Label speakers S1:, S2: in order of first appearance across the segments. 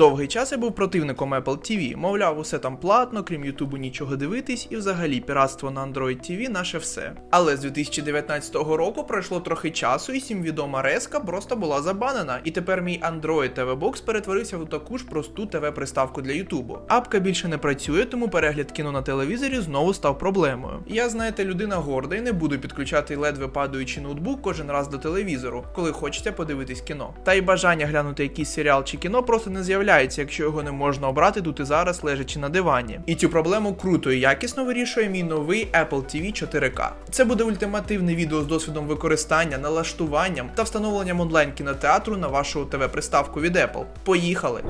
S1: Довгий час я був противником Apple TV. Мовляв, усе там платно, крім Ютубу нічого дивитись, і взагалі піратство на Android TV наше все. Але з 2019 року пройшло трохи часу, і всім відома Реска просто була забанена. І тепер мій Android TV Box перетворився в таку ж просту TV-приставку для Ютубу. Апка більше не працює, тому перегляд кіно на телевізорі знову став проблемою. Я, знаєте, людина горда і не буду підключати ледве падаючий ноутбук кожен раз до телевізору, коли хочеться подивитись кіно. Та й бажання глянути якийсь серіал чи кіно просто не з'являється, якщо його не можна обрати тут і зараз, лежачи на дивані. І цю проблему круто і якісно вирішує мій новий Apple TV 4K. Це буде ультимативне відео з досвідом використання, налаштуванням та встановленням онлайн кінотеатру на вашу ТВ-приставку від Apple. Поїхали!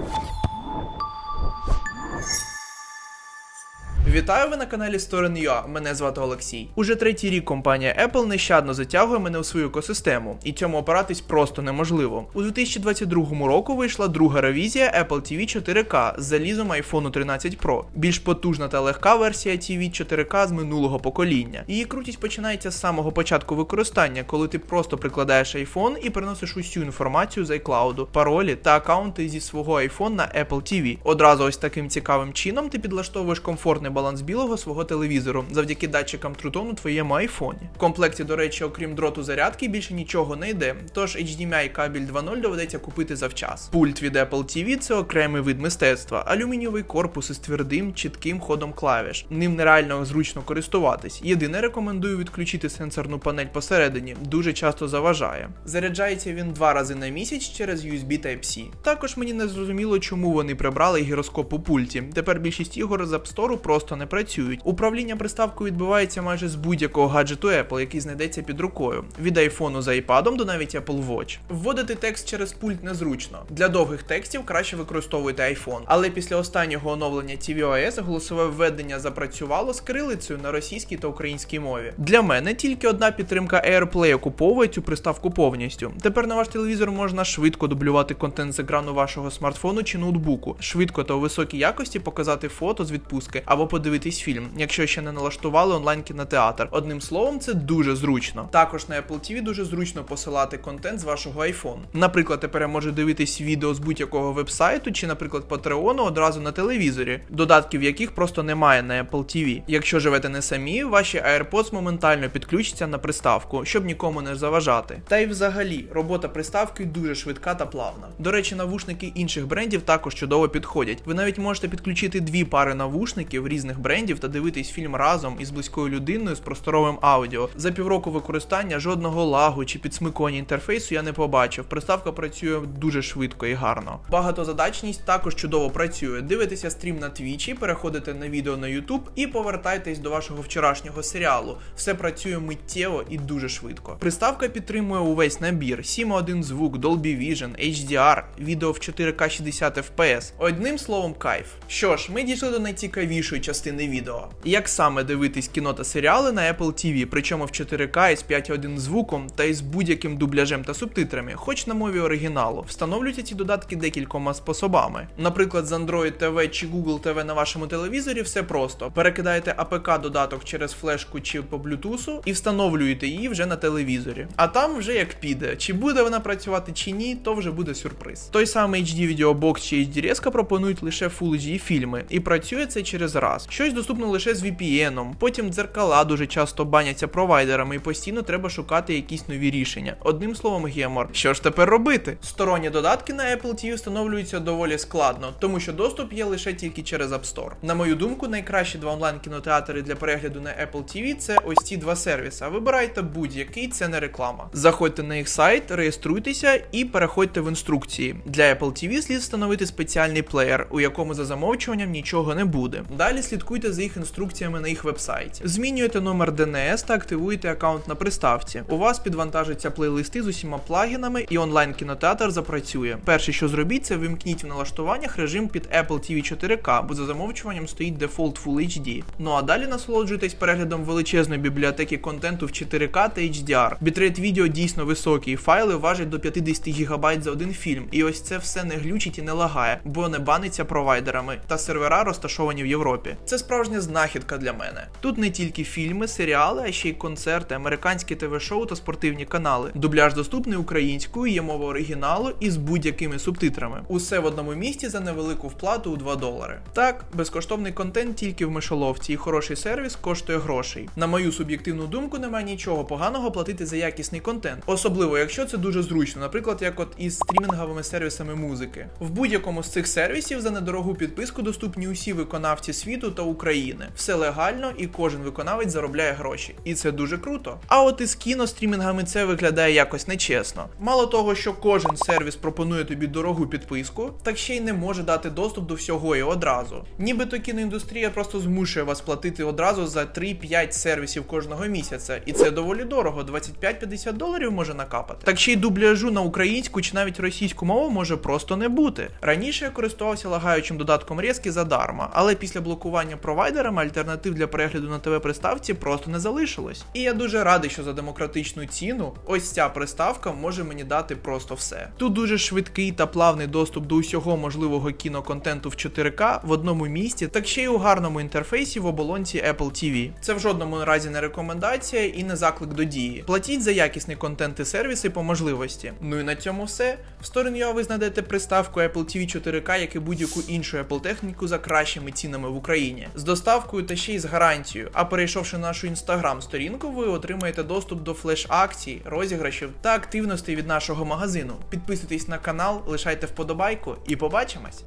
S1: Вітаю ви на каналі Story.ua, Мене звати Олексій. Уже третій рік компанія Apple нещадно затягує мене у свою екосистему, і цьому опиратись просто неможливо. У 2022 року вийшла друга ревізія Apple TV 4K з залізом iPhone 13 Pro, більш потужна та легка версія TV 4K з минулого покоління. Її крутість починається з самого початку використання, коли ти просто прикладаєш iPhone і переносиш усю інформацію з iCloud, паролі та аккаунти зі свого iPhone на Apple TV. Одразу ось таким цікавим чином ти підлаштовуєш комфортний баланс білого свого телевізору завдяки датчикам Trutone у твоєму айфоні. В комплекті, до речі, окрім дроту зарядки, більше нічого не йде, тож HDMI кабель 2.0 доведеться купити завчас. Пульт від Apple TV це окремий вид мистецтва, алюмінієвий корпус із твердим, чітким ходом клавіш. Ним нереально зручно користуватись. Єдине рекомендую відключити сенсорну панель посередині, дуже часто заважає. Заряджається він два рази на місяць через USB Type-C. Також мені не зрозуміло, чому вони прибрали гіроскоп у пульті. Тепер більшість ігор з App Store просто не працюють. Управління приставкою відбувається майже з будь-якого гаджету Apple, який знайдеться під рукою. Від айфону з iPad до навіть Apple Watch. Вводити текст через пульт незручно. Для довгих текстів краще використовуйте iPhone. Але після останнього оновлення tvOS голосове введення запрацювало з кирилицею на російській та українській мові. Для мене тільки одна підтримка AirPlay окуповує цю приставку повністю. Тепер на ваш телевізор можна швидко дублювати контент з екрану вашого смартфону чи ноутбуку, швидко та у високій якості показати фото з відпустки або подивитись фільм, якщо ще не налаштували онлайн кінотеатр. Одним словом, це дуже зручно. Також на Apple TV дуже зручно посилати контент з вашого iPhone. Наприклад, тепер я можу дивитись відео з будь-якого вебсайту чи, наприклад, Patreon одразу на телевізорі, додатків яких просто немає на Apple TV. Якщо живете не самі, ваші AirPods моментально підключаться на приставку, щоб нікому не заважати. Та й взагалі, робота приставки дуже швидка та плавна. До речі, навушники інших брендів також чудово підходять. Ви навіть можете підключити дві пари навушників різних брендів та дивитись фільм разом із близькою людиною з просторовим аудіо. За півроку використання жодного лагу чи підсмикування інтерфейсу я не побачив. Приставка працює дуже швидко і гарно. Багатозадачність також чудово працює. Дивитеся стрім на Твічі, переходите на відео на YouTube і повертайтесь до вашого вчорашнього серіалу. Все працює миттєво і дуже швидко. Приставка підтримує увесь набір: 7.1 звук, Dolby Vision, HDR, відео в 4К 60 FPS. Одним словом, кайф. Що ж, ми дійшли до найцікавішої частини відео. Як саме дивитись кіно та серіали на Apple TV, причому в 4К із 5.1 звуком та із будь-яким дубляжем та субтитрами, хоч на мові оригіналу. Встановлюйте ці додатки декількома способами. Наприклад, з Android TV чи Google TV на вашому телевізорі все просто. Перекидаєте APK додаток через флешку чи по Bluetooth і встановлюєте її вже на телевізорі. А там вже як піде. Чи буде вона працювати чи ні, то вже буде сюрприз. Той самий HD Videobox чи HD Резка пропонують лише Full HD фільми, і працює це через раз. Щось доступно лише з VPN, потім дзеркала дуже часто баняться провайдерами, і постійно треба шукати якісь нові рішення. Одним словом, гемор. Що ж тепер робити? Сторонні додатки на Apple TV встановлюються доволі складно, тому що доступ є лише тільки через App Store. На мою думку, найкращі два онлайн кінотеатри для перегляду на Apple TV це ось ці два сервіси. Вибирайте будь-який, це не реклама. Заходьте на їх сайт, реєструйтеся і переходьте в інструкції. Для Apple TV слід встановити спеціальний плеєр, у якому за замовчуванням нічого не буде. Далі слідкуйте за їх інструкціями на їх вебсайті. Змінюєте номер DNS та активуєте аккаунт на приставці. У вас підвантажаться плейлисти з усіма плагінами і онлайн кінотеатр запрацює. Перше, що зробіть, це вимкніть в налаштуваннях режим під Apple TV 4K, бо за замовчуванням стоїть Default Full HD. Ну а далі насолоджуйтесь переглядом величезної бібліотеки контенту в 4К та HDR. Бітрейт відео дійсно високий, файли важать до 50 ГБ за один фільм. І ось це все не глючить і не лагає, бо не баниться провайдерами та сервера розташовані в Європі. Це справжня знахідка для мене. Тут не тільки фільми, серіали, а ще й концерти, американські ТВ-шоу та спортивні канали. Дубляж доступний українською, є мова оригіналу і з будь-якими субтитрами. Усе в одному місці за невелику вплату у 2 долари. Так, безкоштовний контент тільки в мишоловці, і хороший сервіс коштує грошей. На мою суб'єктивну думку, немає нічого поганого платити за якісний контент, особливо якщо це дуже зручно, наприклад, як от із стрімінговими сервісами музики. В будь-якому з цих сервісів за недорогу підписку доступні усі виконавці світу та України. Все легально і кожен виконавець заробляє гроші. І це дуже круто. А от із кінострімінгами це виглядає якось нечесно. Мало того, що кожен сервіс пропонує тобі дорогу підписку, так ще й не може дати доступ до всього і одразу. Нібито кіноіндустрія просто змушує вас платити одразу за 3-5 сервісів кожного місяця, і це доволі дорого. 25-50 доларів може накапати. Так ще й дубляжу на українську чи навіть російську мову може просто не бути. Раніше я користувався лагаючим додатком Резки задарма, але після блокування провайдерами альтернатив для перегляду на ТВ приставці просто не залишилось. І я дуже радий, що за демократичну ціну ось ця приставка може мені дати просто все. Тут дуже швидкий та плавний доступ до усього можливого кіноконтенту в 4К в одному місці, так ще й у гарному інтерфейсі в оболонці Apple TV. Це в жодному разі не рекомендація і не заклик до дії. Платіть за якісний контент і сервіси по можливості. Ну і на цьому все. В стороні ви знайдете приставку Apple TV 4K, як і будь-яку іншу Apple техніку за кращими цінами в Україні, з доставкою та ще й з гарантією. А перейшовши на нашу інстаграм-сторінку, ви отримаєте доступ до флеш-акцій, розіграшів та активностей від нашого магазину. Підписуйтесь на канал, лишайте вподобайку і побачимось!